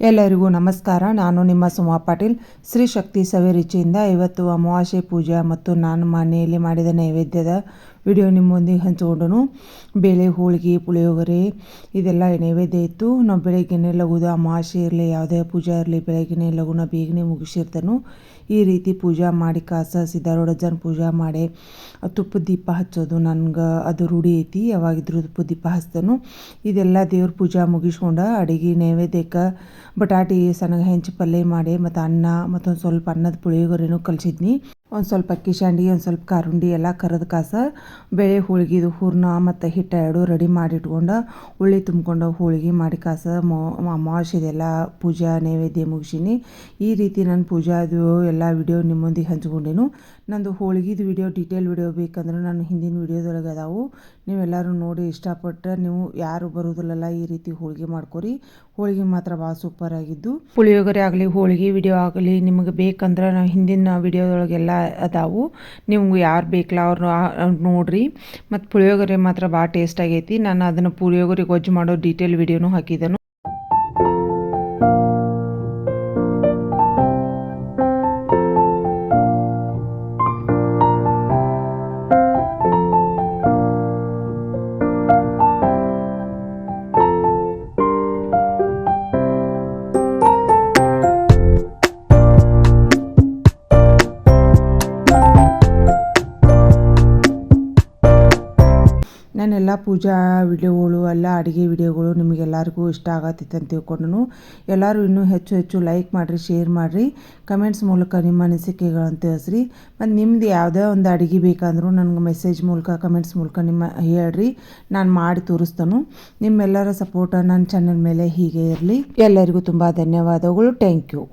ಎಲ್ಲರಿಗೂ ನಮಸ್ಕಾರ. ನಾನು ನಿಮ್ಮ ಸುಮಾ ಪಾಟೀಲ್. ಶ್ರೀ ಶಕ್ತಿ ಸವಿರುಚಿಯಿಂದ ಇವತ್ತು ಅಮಾವಾಸ್ಯೆ ಪೂಜೆ ಮತ್ತು ನಾನು ಮನೆಯಲ್ಲಿ ಮಾಡಿದ ನೈವೇದ್ಯದ ವಿಡಿಯೋ ನಿಮ್ಮೊಂದಿಗೆ ಹಂಚಿಕೊಂಡನು. ಬೇಳೆ, ಹೋಳಿಗೆ, ಪುಳಿಯೋಗರೆ, ಇದೆಲ್ಲ ನೈವೇದ್ಯ ಇತ್ತು. ನಾವು ಬೆಳಗ್ಗೆನೇ ಲಘುದ ಅಮಾವಾಸ್ಯೆ ಇರಲಿ, ಯಾವುದೇ ಪೂಜೆ ಇರಲಿ, ಬೆಳಗ್ಗೆನೇ ಲಘುನ ಬೇಗನೆ ಮುಗಿಸಿರ್ತಾನು. ಈ ರೀತಿ ಪೂಜೆ ಮಾಡಿ ಕಾಸ, ಸಿದ್ಧಾರೂಢಜ್ಜನ ಪೂಜೆ ಮಾಡಿ ತುಪ್ಪದ ದೀಪ ಹಚ್ಚೋದು ನನ್ಗೆ ಅದು ರೂಢಿ ಐತಿ. ಯಾವಾಗಿದ್ರು ತುಪ್ಪದ ದೀಪ ಹಚ್ತಾನು. ಇದೆಲ್ಲ ದೇವ್ರ ಪೂಜೆ ಮುಗಿಸ್ಕೊಂಡು ಅಡಿಗೆ ನೈವೇದ್ಯಕ್ಕೆ ಬಟಾಟಿ ಸಣ್ಣಗೆ ಹೆಂಚು ಪಲ್ಯ ಮಾಡಿ ಮತ್ತು ಅನ್ನ ಮತ್ತೊಂದು ಸ್ವಲ್ಪ ಅನ್ನದ ಪುಳಿಯೋಗರೆನೂ ಕಲಿಸಿದ್ನಿ. ಒಂದು ಸ್ವಲ್ಪ ಅಕ್ಕಿ ಶಾಂಡಿ, ಒಂದು ಸ್ವಲ್ಪ ಕಾರುಂಡಿ ಎಲ್ಲ ಕರೆದ ಕಾಸ ಬೇಳೆ ಹೋಳ್ಗಿದು ಹೂರ್ಣ ಮತ್ತು ಹಿಟ್ಟು ಎರಡು ರೆಡಿ ಮಾಡಿ ಹುಳಿ ತುಂಬಿಕೊಂಡು ಹೋಳ್ಗೆ ಮಾಡಿ ಕಾಸ ಮೊ ಅಮಾವಾಸ್ಯೆದೆಲ್ಲ ಪೂಜಾ ನೈವೇದ್ಯ ಮುಗಿಸೀನಿ. ಈ ರೀತಿ ನನ್ನ ಪೂಜಾ ಅದು ಎಲ್ಲ ವಿಡಿಯೋ ನಿಮ್ಮೊಂದಿಗೆ ಹಂಚ್ಕೊಂಡೇನು ನಂದು ಹೋಳಿಗೆದು ವಿಡಿಯೋ ಡೀಟೇಲ್ ವಿಡಿಯೋ ಬೇಕಂದ್ರೆ ನಾನು ಹಿಂದಿನ ವಿಡಿಯೋದೊಳಗೆ ಅದಾವು. ನೀವೆಲ್ಲರೂ ನೋಡಿ ಇಷ್ಟಪಟ್ಟು ನೀವು ಯಾರು ಬರೋದಿಲ್ಲಲ್ಲ ಈ ರೀತಿ ಹೋಳಿಗೆ ಮಾಡ್ಕೊರಿ. ಹೋಳಿಗೆ ಮಾತ್ರ ಭಾಳ ಸೂಪರ್ ಆಗಿದ್ದು. ಪುಳಿಯೋಗರೆ ಆಗಲಿ, ಹೋಳಿಗೆ ವಿಡಿಯೋ ಆಗಲಿ ನಿಮಗೆ ಬೇಕಂದ್ರೆ ನಾವು ಹಿಂದಿನ ವಿಡಿಯೋದೊಳಗೆಲ್ಲ ಅದಾವು. ನಿಮ್ಗೆ ಯಾರು ಬೇಕಲ್ಲ ಅವ್ರು ನೋಡ್ರಿ. ಮತ್ತು ಪುಳಿಯೋಗರೆ ಮಾತ್ರ ಭಾಳ ಟೇಸ್ಟ್ ಆಗೈತಿ. ನಾನು ಅದನ್ನು ಪುಳಿಯೋಗರೆ ಗೊಜ್ಜು ಮಾಡೋ ಡೀಟೇಲ್ ವಿಡಿಯೋನು ಹಾಕಿದ್ದನು ನಾನೆಲ್ಲ ಪೂಜಾ ವಿಡಿಯೋಗಳು, ಎಲ್ಲ ಅಡುಗೆ ವಿಡಿಯೋಗಳು ನಿಮಗೆಲ್ಲರಿಗೂ ಇಷ್ಟ ಆಗತ್ತಿತ್ತು ಅಂತ ತಿಳ್ಕೊಂಡು ಎಲ್ಲರೂ ಇನ್ನೂ ಹೆಚ್ಚು ಹೆಚ್ಚು ಲೈಕ್ ಮಾಡಿರಿ ಶೇರ್ ಮಾಡಿರಿ. ಕಮೆಂಟ್ಸ್ ಮೂಲಕ ನಿಮ್ಮ ಅನಿಸಿಕೆಗಳನ್ನು ತಿಳಿಸ್ರಿ. ಮತ್ತು ನಿಮ್ದು ಯಾವುದೇ ಒಂದು ಅಡುಗೆ ಬೇಕಂದ್ರೂ ನನಗೆ ಮೆಸೇಜ್ ಮೂಲಕ ಕಮೆಂಟ್ಸ್ ಮೂಲಕ ನಿಮ್ಮ ಹೇಳ್ರಿ. ನಾನು ಮಾಡಿ ತೋರಿಸ್ತಾನು. ನಿಮ್ಮೆಲ್ಲರ ಸಪೋರ್ಟ ನನ್ನ ಚಾನಲ್ ಮೇಲೆ ಹೀಗೆ ಇರಲಿ. ಎಲ್ಲರಿಗೂ ತುಂಬ ಧನ್ಯವಾದಗಳು. Thank you